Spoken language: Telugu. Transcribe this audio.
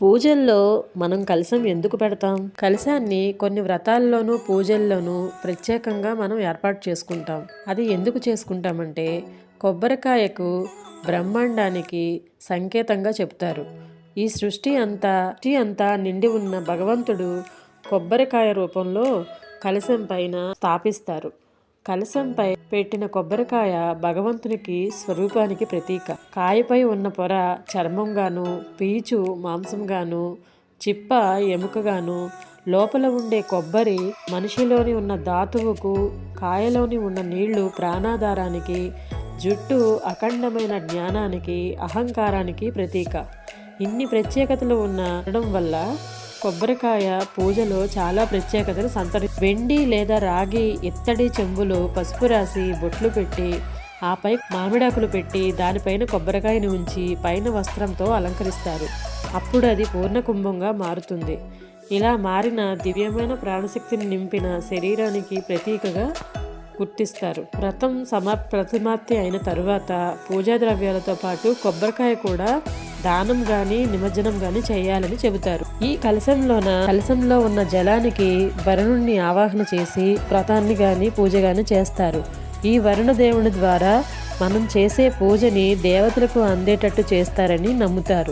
పూజల్లో మనం కలశం ఎందుకు పెడతాం? కలశాన్ని కొన్ని వ్రతాల్లోనూ పూజల్లోనూ ప్రత్యేకంగా మనం ఏర్పాటు చేసుకుంటాం. అది ఎందుకు చేసుకుంటామంటే కొబ్బరికాయకు బ్రహ్మాండానికి సంకేతంగా చెప్తారు. ఈ సృష్టి అంతా సృష్టి అంతా నిండి ఉన్న భగవంతుడు కొబ్బరికాయ రూపంలో కలశం పైన స్థాపిస్తారు. కలశంపై పెట్టిన కొబ్బరికాయ భగవంతునికి స్వరూపానికి ప్రతీక. కాయపై ఉన్న పొర చర్మంగాను పీచు మాంసంగాను చిప్ప ఎముకగాను లోపల ఉండే కొబ్బరి మనిషిలోని ఉన్న ధాతువుకు కాయలోని ఉన్న నీళ్ళు ప్రాణాధారానికి జుట్టు అఖండమైన జ్ఞానానికి అహంకారానికి ప్రతీక. ఇన్ని ప్రత్యేకతలు ఉండడం వల్ల కొబ్బరికాయ పూజలో చాలా ప్రత్యేకతను సంతరి వెండి లేదా రాగి ఇత్తడి చెంబులో పసుపు రాసి బొట్లు పెట్టి ఆపై మామిడాకులు పెట్టి దానిపైన కొబ్బరికాయను ఉంచి పైన వస్త్రంతో అలంకరిస్తారు. అప్పుడు అది పూర్ణ కుంభంగా మారుతుంది. ఇలా మారిన దివ్యమైన ప్రాణశక్తిని నింపిన శరీరానికి ప్రతీకగా గుర్తిస్తారు. వ్రతం సమ ప్రతిమాప్తి అయిన తరువాత పూజా ద్రవ్యాలతో పాటు కొబ్బరికాయ కూడా దానం గాని నిమజ్జనం గాని చేయాలని చెబుతారు. ఈ కలశంలోన కలశంలో ఉన్న జలానికి వరుణుణ్ణి ఆవాహన చేసి వ్రతాన్ని గాని పూజ గాని చేస్తారు. ఈ వరుణ దేవుని ద్వారా మనం చేసే పూజని దేవతలకు అందేటట్టు చేస్తారని నమ్ముతారు.